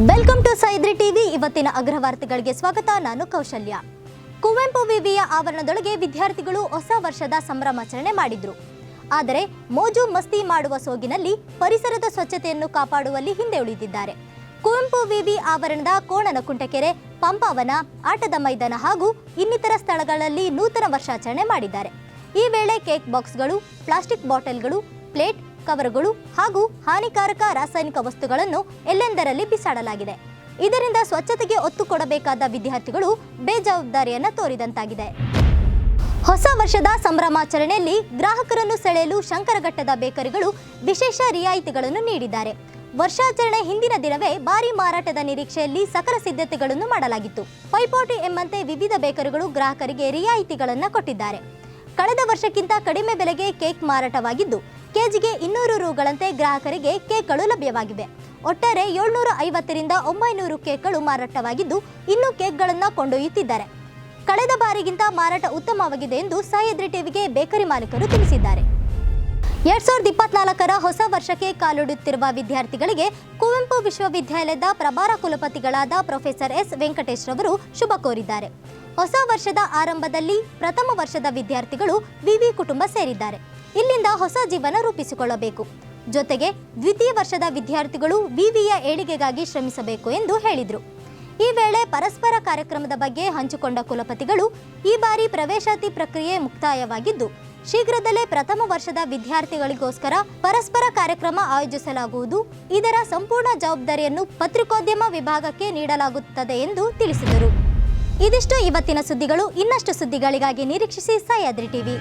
Welcome to ಸೈದ್ರಿ TV. ಇವತ್ತಿನ ಅಗ್ರವಾರ್ತೆಗಳಿಗೆ ಸ್ವಾಗತ. ನಾನು ಕೌಶಲ್ಯ. ಕುವೆಂಪು ವಿವಿಯ ಆವರಣದೊಳಗೆ ವಿದ್ಯಾರ್ಥಿಗಳು ಹೊಸ ವರ್ಷದ ಸಂಭ್ರಮಾಚರಣೆ ಮಾಡಿದ್ರು. ಆದರೆ ಮೋಜು ಮಸ್ತಿ ಮಾಡುವ ಸೋಗಿನಲ್ಲಿ ಪರಿಸರದ ಸ್ವಚ್ಛತೆಯನ್ನು ಕಾಪಾಡುವಲ್ಲಿ ಹಿಂದೆ ಉಳಿದಿದ್ದಾರೆ. ಕುವೆಂಪು ವಿವಿ ಆವರಣದ ಕೋಣನಕುಂಟಕೆರೆ, ಪಂಪಾವನ, ಆಟದ ಮೈದಾನ ಹಾಗೂ ಇನ್ನಿತರ ಸ್ಥಳಗಳಲ್ಲಿ ನೂತನ ವರ್ಷಾಚರಣೆ ಮಾಡಿದ್ದಾರೆ. ಈ ವೇಳೆ ಕೇಕ್ ಬಾಕ್ಸ್ಗಳು, ಪ್ಲಾಸ್ಟಿಕ್ ಬಾಟಲ್ಗಳು, ಪ್ಲೇಟ್ ಕವರ್ಗಳು ಹಾಗೂ ಹಾನಿಕಾರಕ ರಾಸಾಯನಿಕ ವಸ್ತುಗಳನ್ನು ಎಲ್ಲೆಂದರಲ್ಲಿ ಬಿಸಾಡಲಾಗಿದೆ. ಇದರಿಂದ ಸ್ವಚ್ಛತೆಗೆ ಒತ್ತು ಕೊಡಬೇಕಾದ ವಿದ್ಯಾರ್ಥಿಗಳು ಬೇಜವಾಬ್ದಾರಿಯನ್ನ ತೋರಿದಂತಾಗಿದೆ. ಹೊಸ ವರ್ಷದ ಸಂಭ್ರಮಾಚರಣೆಯಲ್ಲಿ ಗ್ರಾಹಕರನ್ನು ಸೆಳೆಯಲು ಶಂಕರಘಟ್ಟದ ಬೇಕರಿಗಳು ವಿಶೇಷ ರಿಯಾಯಿತಿಗಳನ್ನು ನೀಡಿದ್ದಾರೆ. ವರ್ಷಾಚರಣೆ ಹಿಂದಿನ ದಿನವೇ ಭಾರಿ ಮಾರಾಟದ ನಿರೀಕ್ಷೆಯಲ್ಲಿ ಸಕಲ ಸಿದ್ಧತೆಗಳನ್ನು ಮಾಡಲಾಗಿತ್ತು. ಪೈಪೋಟಿ ಎಂಬಂತೆ ವಿವಿಧ ಬೇಕರಿಗಳು ಗ್ರಾಹಕರಿಗೆ ರಿಯಾಯಿತಿಗಳನ್ನು ಕೊಟ್ಟಿದ್ದಾರೆ. ಕಳೆದ ವರ್ಷಕ್ಕಿಂತ ಕಡಿಮೆ ಬೆಲೆಗೆ ಕೇಕ್ ಮಾರಾಟವಾಗಿದ್ದು ಕೆಜಿಗೆ ಇನ್ನೂರು ರುಗಳಂತೆ ಗ್ರಾಹಕರಿಗೆ ಕೇಕ್ಗಳು ಲಭ್ಯವಾಗಿವೆ. ಒಟ್ಟಾರೆ ಏಳ್ನೂರ ಐವತ್ತರಿಂದ ಒಂಬೈನೂರು ಕೇಕ್ಗಳು ಮಾರಾಟವಾಗಿದ್ದು ಇನ್ನೂ ಕೇಕ್ಗಳನ್ನು ಕೊಂಡೊಯ್ಯುತ್ತಿದ್ದಾರೆ. ಕಳೆದ ಬಾರಿಗಿಂತ ಮಾರಾಟ ಉತ್ತಮವಾಗಿದೆ ಎಂದು ಸಹ್ಯಾದ್ರಿ ಟಿವಿಗೆ ಬೇಕರಿ ಮಾಲೀಕರು ತಿಳಿಸಿದ್ದಾರೆ. ಎರಡ್ ಸಾವಿರದ ಇಪ್ಪತ್ನಾಲ್ಕರ ಹೊಸ ವರ್ಷಕ್ಕೆ ಕಾಲಿಡುತ್ತಿರುವ ವಿದ್ಯಾರ್ಥಿಗಳಿಗೆ ಕುವೆಂಪು ವಿಶ್ವವಿದ್ಯಾಲಯದ ಪ್ರಭಾರ ಕುಲಪತಿಗಳಾದ ಪ್ರೊಫೆಸರ್ ಎಸ್ ವೆಂಕಟೇಶ್ ರವರು ಶುಭ ಕೋರಿದ್ದಾರೆ. ಹೊಸ ವರ್ಷದ ಆರಂಭದಲ್ಲಿ ಪ್ರಥಮ ವರ್ಷದ ವಿದ್ಯಾರ್ಥಿಗಳು ವಿವಿ ಕುಟುಂಬ ಸೇರಿದ್ದಾರೆ. ಇಲ್ಲಿಂದ ಹೊಸ ಜೀವನ ರೂಪಿಸಿಕೊಳ್ಳಬೇಕು. ಜೊತೆಗೆ ದ್ವಿತೀಯ ವರ್ಷದ ವಿದ್ಯಾರ್ಥಿಗಳು ವಿವಿಯ ಏಳಿಗೆಗಾಗಿ ಶ್ರಮಿಸಬೇಕು ಎಂದು ಹೇಳಿದರು. ಈ ವೇಳೆ ಪರಸ್ಪರ ಕಾರ್ಯಕ್ರಮದ ಬಗ್ಗೆ ಹಂಚಿಕೊಂಡ ಕುಲಪತಿಗಳು ಈ ಬಾರಿ ಪ್ರವೇಶಾತಿ ಪ್ರಕ್ರಿಯೆ ಮುಕ್ತಾಯವಾಗಿದ್ದು, ಶೀಘ್ರದಲ್ಲೇ ಪ್ರಥಮ ವರ್ಷದ ವಿದ್ಯಾರ್ಥಿಗಳಿಗೋಸ್ಕರ ಪರಸ್ಪರ ಕಾರ್ಯಕ್ರಮ ಆಯೋಜಿಸಲಾಗುವುದು. ಇದರ ಸಂಪೂರ್ಣ ಜವಾಬ್ದಾರಿಯನ್ನು ಪತ್ರಿಕೋದ್ಯಮ ವಿಭಾಗಕ್ಕೆ ನೀಡಲಾಗುತ್ತದೆ ಎಂದು ತಿಳಿಸಿದರು. ಇದಿಷ್ಟು ಇವತ್ತಿನ ಸುದ್ದಿಗಳು. ಇನ್ನಷ್ಟು ಸುದ್ದಿಗಳಿಗಾಗಿ ನಿರೀಕ್ಷಿಸಿ ಸಹ್ಯಾದ್ರಿ ಟಿವಿ.